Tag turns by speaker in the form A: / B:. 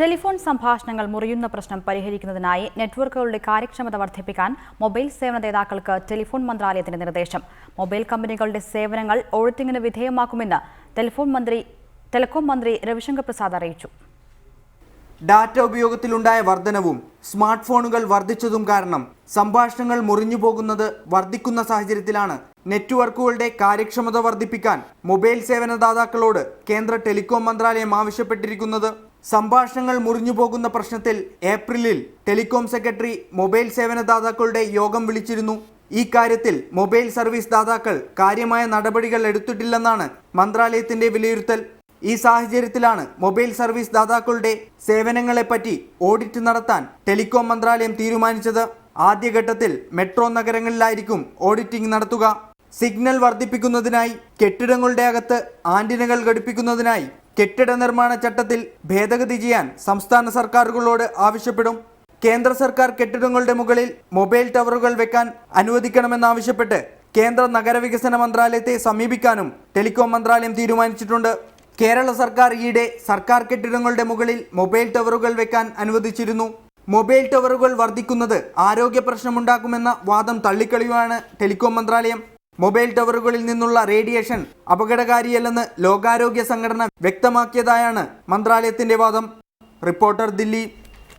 A: Telephone സംഭാഷണങ്ങൾ മുറിയുന്ന പ്രശ്നം പരിഹരിക്കുന്നതിനായി നെറ്റ്വർക്കുകളുടെ കാര്യക്ഷമത വർദ്ധിപ്പിക്കാൻ മൊബൈൽ സേവന ദാതാക്കൾക്ക് ടെലിഫോൺ മന്ത്രാലയത്തിന്റെ നിർദ്ദേശം. മൊബൈൽ കമ്പനികളുടെ സേവനങ്ങൾ ഓഡിറ്റിംഗിന് വിധേയമാക്കുമെന്ന് ടെലിഫോൺ മന്ത്രി ടെലികോം മന്ത്രി രവിശങ്കർ പ്രസാദ് അറിയിച്ചു.
B: ഡാറ്റ ഉപയോഗത്തിലുണ്ടായ വർധനവും സ്മാർട്ട് ഫോണുകൾ വർദ്ധിച്ചതും കാരണം സംഭാഷണങ്ങൾ മുറിഞ്ഞു പോകുന്നത് വർദ്ധിക്കുന്ന സാഹചര്യത്തിലാണ്. നെറ്റ്വർക്കുകളുടെ കാര്യക്ഷമത വർദ്ധിപ്പിക്കാൻ മൊബൈൽ സേവനദാതാക്കളോട് കേന്ദ്ര ടെലികോം മന്ത്രാലയം ആവശ്യപ്പെട്ടിരിക്കുന്നത്. സംഭാഷണങ്ങൾ മുറിഞ്ഞു പോകുന്ന പ്രശ്നത്തിൽ ഏപ്രിലിൽ ടെലികോം സെക്രട്ടറി മൊബൈൽ സേവനദാതാക്കളുടെ യോഗം വിളിച്ചിരുന്നു. ഈ കാര്യത്തിൽ മൊബൈൽ സർവീസ് ദാതാക്കൾ കാര്യമായ നടപടികൾ എടുത്തിട്ടില്ലെന്നാണ് മന്ത്രാലയത്തിന്റെ വിലയിരുത്തൽ. ഈ സാഹചര്യത്തിലാണ് മൊബൈൽ സർവീസ് ദാതാക്കളുടെ സേവനങ്ങളെപ്പറ്റി ഓഡിറ്റ് നടത്താൻ ടെലികോം മന്ത്രാലയം തീരുമാനിച്ചത്. ആദ്യഘട്ടത്തിൽ മെട്രോ നഗരങ്ങളിലായിരിക്കും ഓഡിറ്റിംഗ് നടത്തുക. സിഗ്നൽ വർദ്ധിപ്പിക്കുന്നതിനായി കെട്ടിടങ്ങളുടെ അകത്ത് ആന്റിനകൾ ഘടിപ്പിക്കുന്നതിനായി കെട്ടിട നിർമ്മാണ ചട്ടത്തിൽ ഭേദഗതി ചെയ്യാൻ സംസ്ഥാന സർക്കാരുകളോട് ആവശ്യപ്പെടും. കേന്ദ്ര സർക്കാർ കെട്ടിടങ്ങളുടെ മുകളിൽ മൊബൈൽ ടവറുകൾ വെക്കാൻ അനുവദിക്കണമെന്നാവശ്യപ്പെട്ട് കേന്ദ്ര നഗരവികസന മന്ത്രാലയത്തെ സമീപിക്കാനും ടെലികോം മന്ത്രാലയം തീരുമാനിച്ചിട്ടുണ്ട്. കേരള സർക്കാർ ഈയിടെ സർക്കാർ കെട്ടിടങ്ങളുടെ മുകളിൽ മൊബൈൽ ടവറുകൾ വെക്കാൻ അനുവദിച്ചിരുന്നു. മൊബൈൽ ടവറുകൾ വർദ്ധിക്കുന്നത് ആരോഗ്യ പ്രശ്നമുണ്ടാക്കുമെന്ന വാദം തള്ളിക്കളിയുമാണ് ടെലികോം മന്ത്രാലയം. മൊബൈൽ ടവറുകളിൽ നിന്നുള്ള റേഡിയേഷൻ അപകടകാരിയല്ലെന്ന് ലോകാരോഗ്യ സംഘടന വ്യക്തമാക്കിയതായാണ് മന്ത്രാലയത്തിന്റെ വാദം. റിപ്പോർട്ടർ ദില്ലി